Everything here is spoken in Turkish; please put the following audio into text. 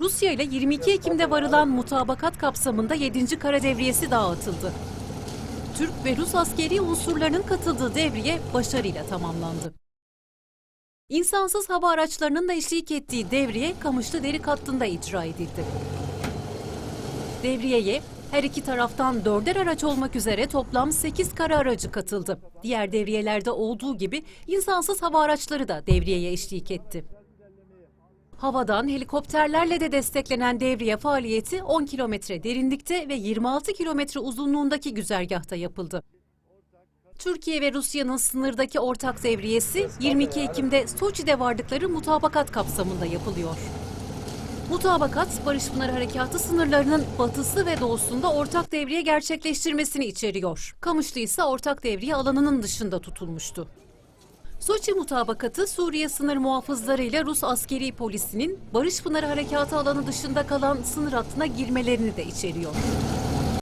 Rusya ile 22 Ekim'de varılan mutabakat kapsamında 7. Kara Devriyesi daha atıldı. Türk ve Rus askeri unsurlarının katıldığı devriye başarıyla tamamlandı. İnsansız hava araçlarının da eşlik ettiği devriye Kamışlı Derik hattında icra edildi. Devriyeye her iki taraftan dörder araç olmak üzere toplam 8 kara aracı katıldı. Diğer devriyelerde olduğu gibi insansız hava araçları da devriyeye eşlik etti. Havadan helikopterlerle de desteklenen devriye faaliyeti 10 kilometre derinlikte ve 26 kilometre uzunluğundaki güzergahta yapıldı. Türkiye ve Rusya'nın sınırdaki ortak devriyesi 22 Ekim'de Soçi'de vardıkları mutabakat kapsamında yapılıyor. Mutabakat, Barış Pınarı Harekatı sınırlarının batısı ve doğusunda ortak devriye gerçekleştirmesini içeriyor. Kamışlı ise ortak devriye alanının dışında tutulmuştu. Soçi mutabakatı Suriye sınır muhafızları ile Rus askeri polisinin Barış Pınarı Harekatı alanı dışında kalan sınır hattına girmelerini de içeriyor.